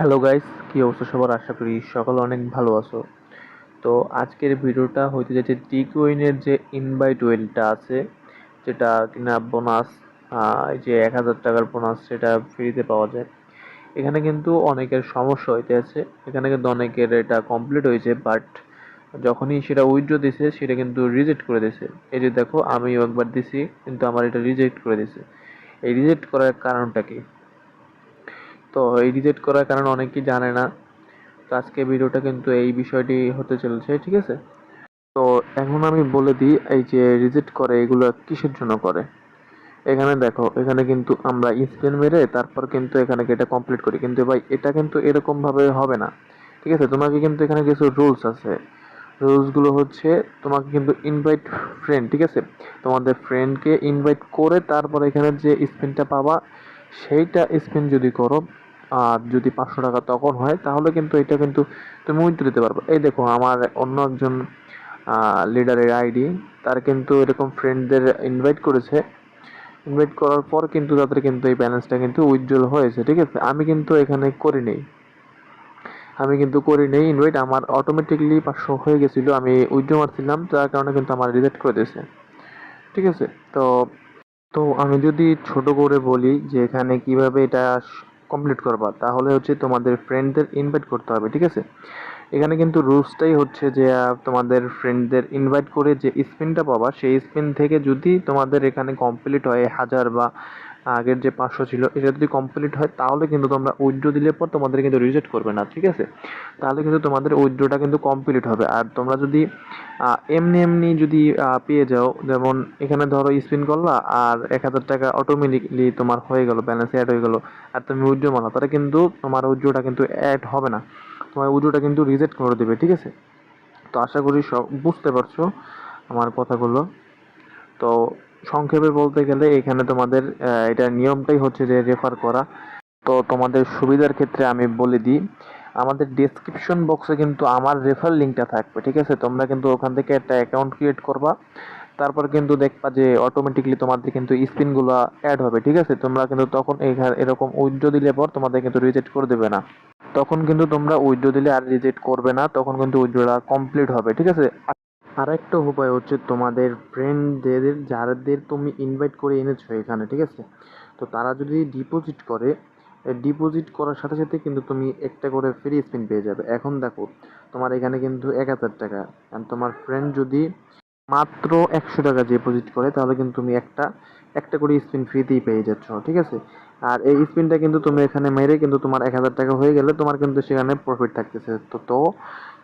Hello guys কি অবস্থা সবার? আশা করি সকালে অনেক ভালো আছো। তো আজকের ভিডিওটা হইতে যাচ্ছে টি কোইনের যে ইনভাইট ওয়েলটা আছে, যেটা কিনা বোনাস এই যে এক হাজার টাকার বোনাস সেটা ফ্রিতে পাওয়া যায়। এখানে কিন্তু অনেকের সমস্যা হইতে আছে। এখানে কিন্তু অনেকের এটা কমপ্লিট হয়েছে বাট যখনই সেটা উইথড্র দিছে, সেটা কিন্তু রিজেক্ট করে দিছে। এই যে দেখো, আমিও একবার দিছি, কিন্তু আমার এটা রিজেক্ট করে দিছে। এই রিজেক্ট করার কারণটা কি? তো এই রিজেক্ট করার কারণ অনেকেই জানে না। তো আজকে ভিডিওটা কিন্তু এই বিষয়টি হতে চলেছে, ঠিক আছে? তো এখন আমি বলে দিই, এই যে রিজেক্ট করে, এগুলো কিসের জন্য করে? এখানে দেখো, এখানে কিন্তু আমরা স্পেন মেরে তারপর কিন্তু এখানে এটা কমপ্লিট করি। কিন্তু ভাই, এটা কিন্তু এরকম ভাবে হবে না, ঠিক আছে? তোমাকে কিন্তু এখানে কিছু রুলস আছে। রুলসগুলো হচ্ছে, তোমাকে কিন্তু ইনভাইট ফ্রেন্ড ঠিক আছে? তোমাদের ফ্রেন্ডকে ইনভাইট করে তারপর এখানে যে স্পিনটা পাবা, সেইটা স্পিন যদি করো আর যদি পাঁচশো টাকা তখন হয়, তাহলে কিন্তু এটা কিন্তু তুমি উইথড্র দিতে পারবে। এই দেখো, আমার অন্য একজন লিডারের আইডি তার কিন্তু এরকম ফ্রেন্ডদের ইনভাইট করেছে। ইনভাইট করার পর কিন্তু তাদের কিন্তু এই ব্যালেন্সটা কিন্তু উইথড্রল হয়েছে, ঠিক আছে? আমি কিন্তু এখানে করি নেই। আমি কিন্তু করি নেই ইনভাইট আমার অটোমেটিকলি পাঁচশো হয়ে গেছিল, আমি উইথড্র মারছিলাম, যার কারণে কিন্তু আমার রিজেক্ট করে দিয়েছে। ঠিক আছে? তো তো আমি যদি ছোট করে বলি যে এখানে কীভাবে এটা কমপ্লিট করবা, তাহলে হচ্ছে তোমাদের ফ্রেন্ডদের ইনভাইট করতে হবে, ঠিক আছে? এখানে কিন্তু রুলসটাই হচ্ছে যে তোমাদের ফ্রেন্ডদের ইনভাইট করে যে স্পিনটা পাবা, সেই স্পিন থেকে যদি তোমাদের এখানে কমপ্লিট হয় হাজার বা আগের যে পাঁচশো ছিল, এটা যদি কমপ্লিট হয়, তাহলে কিন্তু তোমরা উইথড্র দিলে পর তোমাদের কিন্তু রিজেক্ট করবে না, ঠিক আছে? তাহলে কিন্তু তোমাদের উইথড্রটা কিন্তু কমপ্লিট হবে। আর তোমরা যদি এমনি এমনি যদি পেয়ে যাও, যেমন এখানে ধরো স্পিন করলা, আর এক হাজার টাকা অটোমেটিকলি তোমার হয়ে গেল ব্যালেন্স অ্যাড হয়ে গেল, আর তুমি উইথড্র মারো তাহলে কিন্তু তোমার উইথড্রটা কিন্তু অ্যাড হবে না। তোমার উইথড্রটা কিন্তু রিজেক্ট করে দেবে, ঠিক আছে? তো আশা করি সব বুঝতে পারছ আমার কথাগুলো। তো সংক্ষেপে বলতে গেলে এখানে তোমাদের এটার নিয়মটাই হচ্ছে যে রেফার করা। তো তোমাদের সুবিধার ক্ষেত্রে আমি বলে দিই, আমাদের ডেসক্রিপশন বক্সে কিন্তু আমার রেফার লিঙ্কটা থাকবে, ঠিক আছে? তোমরা কিন্তু ওখান থেকে একটা অ্যাকাউন্ট ক্রিয়েট করবা, তারপর কিন্তু দেখবা যে অটোমেটিকলি তোমাদের কিন্তু স্পিনগুলো অ্যাড হবে, ঠিক আছে? তোমরা কিন্তু তখন এখানে, এরকম উইথড্র দিলে পর তোমাদের কিন্তু রিজেক্ট করে দেবে না। তখন কিন্তু তোমরা উইথড্র দিলে আর রিজেক্ট করবে না, তখন কিন্তু উইথড্রটা কমপ্লিট হবে, ঠিক আছে? আরেকটা উপায় হচ্ছে তোমাদের ফ্রেন্ডদের যাদের তুমি ইনভাইট করে এনেছো এখানে, ঠিক আছে? তো তারা যদি ডিপোজিট করে ডিপোজিট করার সাথে সাথে কিন্তু তুমি একটা করে ফ্রি স্পিন পেয়ে যাবে। এখন দেখো, তোমার এখানে কিন্তু এক হাজার টাকা। আর তোমার ফ্রেন্ড যদি মাত্র একশো টাকা ডিপোজিট করে, তাহলে কিন্তু তুমি একটা একটা করে স্পিন ফ্রিতেই পেয়ে যাচ্ছ, ঠিক আছে? আর এই স্পিনটা কিন্তু তুমি এখানে মেরে কিন্তু তোমার এক হাজার টাকা হয়ে গেলে তোমার কিন্তু সেখানে প্রফিট থাকতেছে। তো তো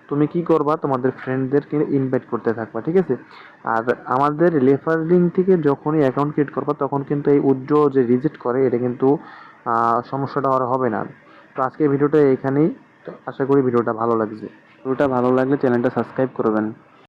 তুমি কি করবা? তোমাদের ফ্রেন্ডদেরকে ইনভাইট করতে থাকবা, ঠিক আছে? আর আমাদের রেফার থেকে যখনই অ্যাকাউন্ট ক্রিয়েট করবা, তখন কিন্তু এই উজ্জ্বল যে রিজেক্ট করে, এটা কিন্তু সমস্যাটা আর হবে না। তো আজকে ভিডিওটা এখানেই। আশা করি ভিডিওটা ভালো লাগছে। ভিডিওটা ভালো লাগলে চ্যানেলটা সাবস্ক্রাইব করবেন।